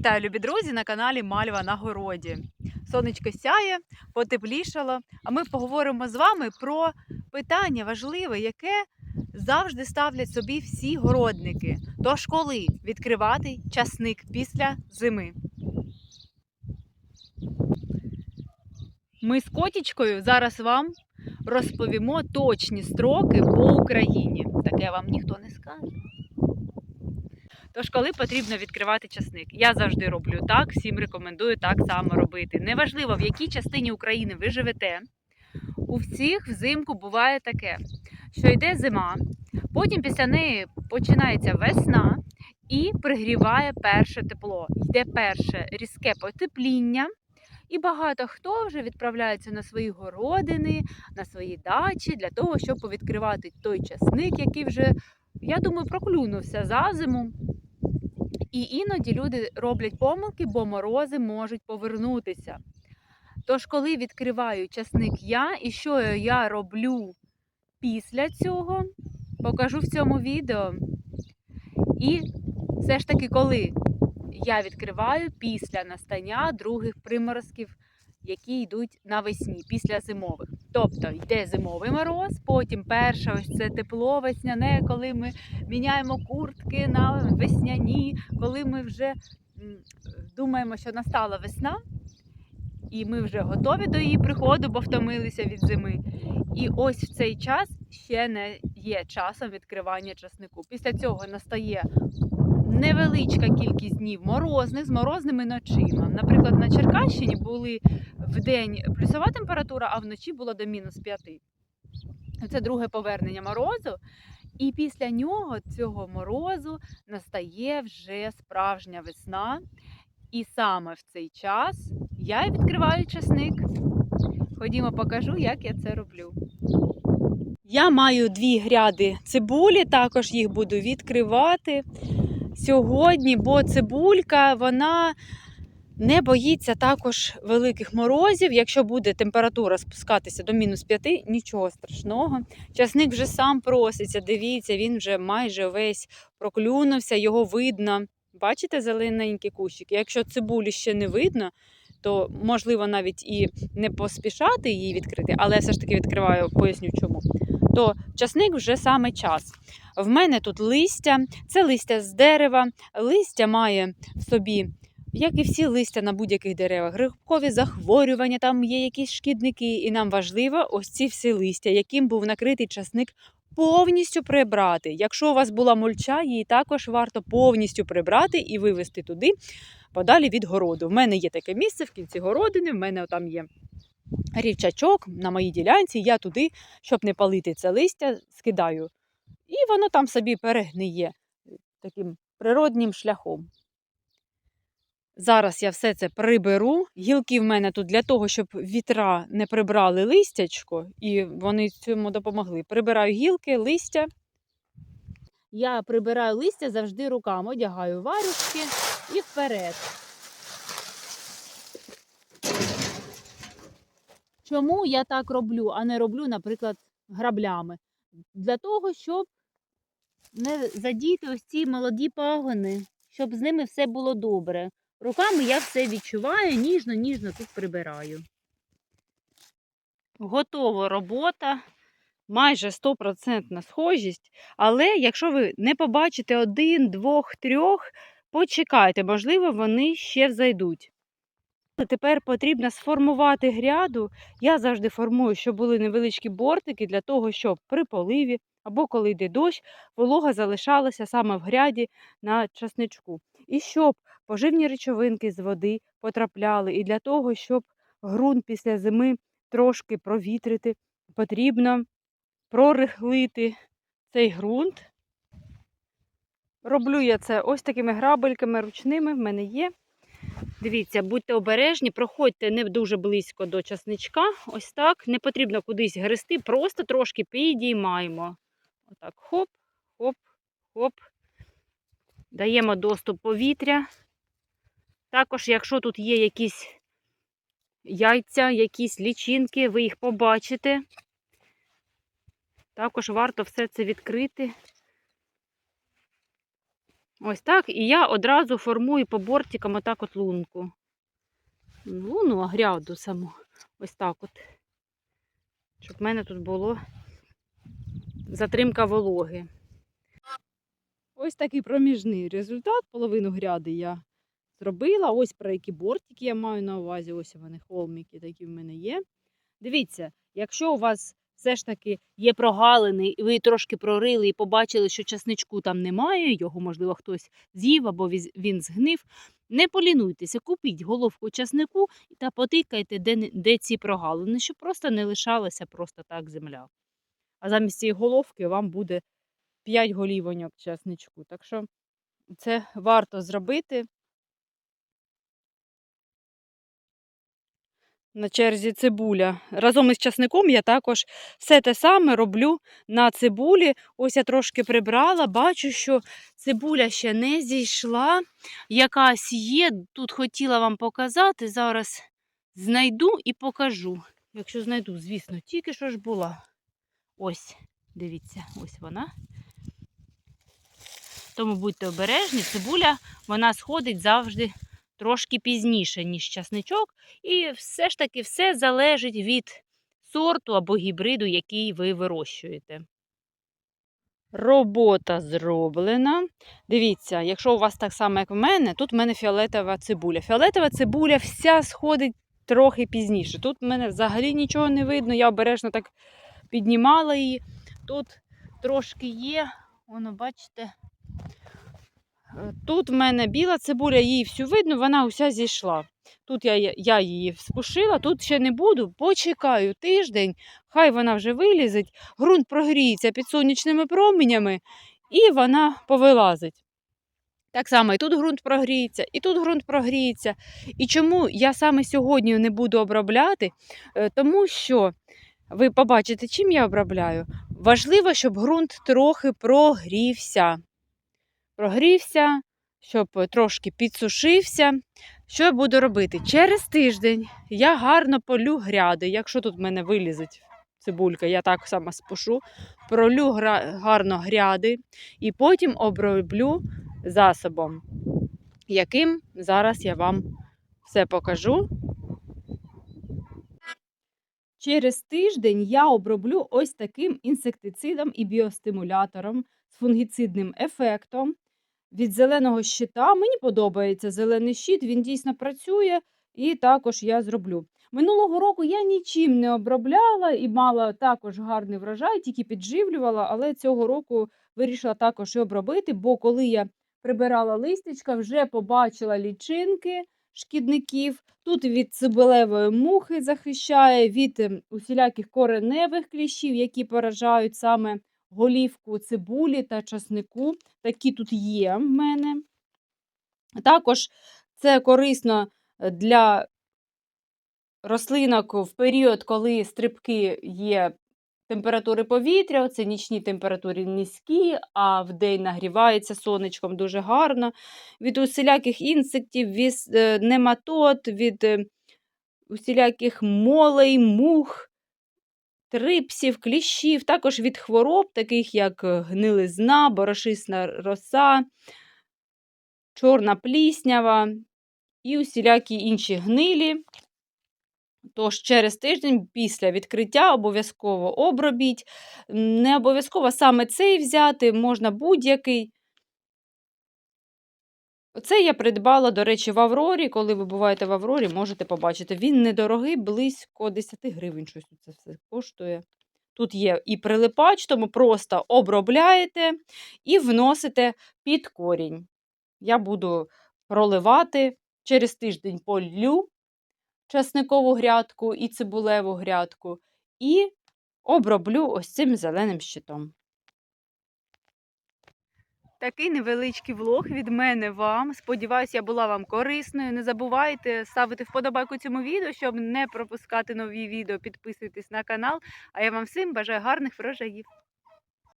Вітаю, любі друзі, на каналі Мальва на городі. Сонечко сяє, потеплішало, а ми поговоримо з вами про питання важливе, яке завжди ставлять собі всі городники. Тож коли відкривати часник після зими? Ми з котічкою зараз вам розповімо точні строки по Україні. Таке вам ніхто не скаже. Тож, коли потрібно відкривати часник, я завжди роблю так, всім рекомендую так само робити. Неважливо, в якій частині України ви живете. У всіх взимку буває таке, що йде зима, потім після неї починається весна і пригріває перше тепло. Йде перше різке потепління, і багато хто вже відправляється на свої городини, на свої дачі для того, щоб повідкривати той часник, який вже, я думаю, проклюнувся за зиму. І іноді люди роблять помилки, бо морози можуть повернутися. Тож, коли відкриваю часник я і що я роблю після цього, покажу в цьому відео. І все ж таки, коли я відкриваю після настання других приморозків, які йдуть навесні, після зимових. Тобто йде зимовий мороз, потім перше ось це тепло весняне, коли ми міняємо куртки на весняні, коли ми вже думаємо, що настала весна, і ми вже готові до її приходу, бо втомилися від зими. І ось в цей час ще не є часом відкривання часнику. Після цього настає невеличка кількість днів морозних з морозними ночима. Наприклад, на Черкащині були в день плюсова температура, а вночі було до мінус 5. Це друге повернення морозу. І після нього, цього морозу, настає вже справжня весна. І саме в цей час я відкриваю часник. Ходімо, покажу, як я це роблю. Я маю дві гряди цибулі, також їх буду відкривати сьогодні, бо цибулька вона не боїться також великих морозів. Якщо буде температура спускатися до мінус 5, нічого страшного. Часник вже сам проситься, дивіться, він вже майже весь проклюнувся, його видно. Бачите зелененькі кущики? Якщо цибулі ще не видно, то можливо навіть і не поспішати її відкрити, але я все ж таки відкриваю, поясню чому. То часник вже саме час. В мене тут листя, це листя з дерева. Листя має в собі, як і всі листя на будь-яких деревах, грибкові захворювання, там є якісь шкідники, і нам важливо ось ці всі листя, яким був накритий часник, повністю прибрати. Якщо у вас була мульча, її також варто повністю прибрати і вивезти туди, подалі від городу. В мене є таке місце в кінці городини, в мене там є рівчачок на моїй ділянці. Я туди, щоб не палити це листя, скидаю. І воно там собі перегниє таким природнім шляхом. Зараз я все це приберу. Гілки в мене тут для того, щоб вітра не прибрали листячко, і вони цьому допомогли. Прибираю гілки, листя. Я прибираю листя завжди руками, одягаю варюшки і вперед. Чому я так роблю, а не роблю, наприклад, граблями? Для того, щоб не задіти ось ці молоді пагони, щоб з ними все було добре. Руками я все відчуваю, ніжно-ніжно тут прибираю. Готова робота, майже 100% схожість. Але якщо ви не побачите один, двох, трьох, почекайте, можливо, вони ще взайдуть. Тепер потрібно сформувати гряду. Я завжди формую, щоб були невеличкі бортики для того, щоб при поливі або коли йде дощ, волога залишалася саме в гряді на часничку. І щоб поживні речовинки з води потрапляли, і для того, щоб ґрунт після зими трошки провітрити, потрібно прорихлити цей ґрунт. Роблю я це ось такими грабельками ручними, в мене є. Дивіться, будьте обережні, проходьте не дуже близько до часничка. Ось так. Не потрібно кудись грести, просто трошки підіймаємо. Отак, хоп, хоп, хоп. Даємо доступ повітря. Також, якщо тут є якісь яйця, якісь лічинки, ви їх побачите. Також варто все це відкрити. Ось так. І я одразу формую по бортикам отак от лунку. Луну, а гряду саму. Ось так от. Щоб в мене тут було затримка вологи. Ось такий проміжний результат. Половину гряди я зробила. Ось про які бортики я маю на увазі. Ось вони холмики, такі в мене є. Дивіться, якщо у вас все ж таки є прогалини, і ви трошки прорили і побачили, що часничку там немає, його, можливо, хтось з'їв або він згнив. Не полінуйтеся, купіть головку часнику та потикайте, де, де ці прогалини, щоб просто не лишалася просто так земля. А замість цієї головки вам буде 5 голівоньок часничку. Так що це варто зробити. На черзі цибуля. Разом із часником я також все те саме роблю на цибулі. Ось я трошки прибрала, бачу, що цибуля ще не зійшла. Якась є. Тут хотіла вам показати. Зараз знайду і покажу. Якщо знайду, звісно, тільки що ж була. Ось, дивіться, ось вона. Тому будьте обережні, цибуля вона сходить завжди трошки пізніше, ніж часничок. І все ж таки все залежить від сорту або гібриду, який ви вирощуєте. Робота зроблена. Дивіться, якщо у вас так само, як в мене, тут в мене фіолетова цибуля. Фіолетова цибуля вся сходить трохи пізніше. Тут в мене взагалі нічого не видно. Я обережно так піднімала її. Тут трошки є, воно, бачите. Е, Тут в мене біла цибуля, її всю видно, вона уся зійшла. Тут я, я її спушила, тут ще не буду, почекаю тиждень, хай вона вже вилізить, ґрунт прогріється під сонячними променями, і вона повилазить. Так само і тут ґрунт прогріється, і тут ґрунт прогріється. І чому я саме сьогодні не буду обробляти? Е, Тому що ви побачите, чим я обробляю. Важливо, щоб ґрунт трохи прогрівся. Прогрівся, щоб трошки підсушився. Що я буду робити? Через тиждень я гарно полю гряди. Якщо тут в мене вилізить цибулька, я так само спушу, пролю гарно гряди і потім оброблю засобом, яким зараз я вам все покажу. Через тиждень я оброблю ось таким інсектицидом і біостимулятором з фунгіцидним ефектом від зеленого щита. Мені подобається зелений щит, він дійсно працює, і також я зроблю. Минулого року я нічим не обробляла і мала також гарний врожай, тільки підживлювала, але цього року вирішила також і обробити, бо коли я прибирала листячка, вже побачила лічинки шкідників. Тут від цибулевої мухи захищає, від ем, усіляких кореневих кліщів, які поражають саме голівку цибулі та часнику. Такі тут є в мене. Також це корисно е, для рослинок в період, коли стрибки є температури повітря, це нічні температури низькі, а вдень нагрівається сонечком дуже гарно. Від усіляких інсектів, від е, нематод, від е, усіляких молей, мух, трипсів, кліщів, також від хвороб, таких як е, гнилизна, борошисна роса, чорна пліснява і усілякі інші гнилі. Тож через тиждень після відкриття обов'язково обробіть. Не обов'язково саме цей взяти, можна будь-який. Оце я придбала, до речі, в Аврорі. Коли ви буваєте в Аврорі, можете побачити. Він недорогий, близько 10 гривень щось це все коштує. Тут є і прилипач, тому просто обробляєте і вносите під корінь. Я буду проливати через тиждень полю часникову грядку і цибулеву грядку, і оброблю ось цим зеленим щитом. Такий невеличкий влог від мене вам. Сподіваюся, я була вам корисною. Не забувайте ставити вподобайку цьому відео, щоб не пропускати нові відео. Підписуйтесь на канал. А я вам всім бажаю гарних врожаїв.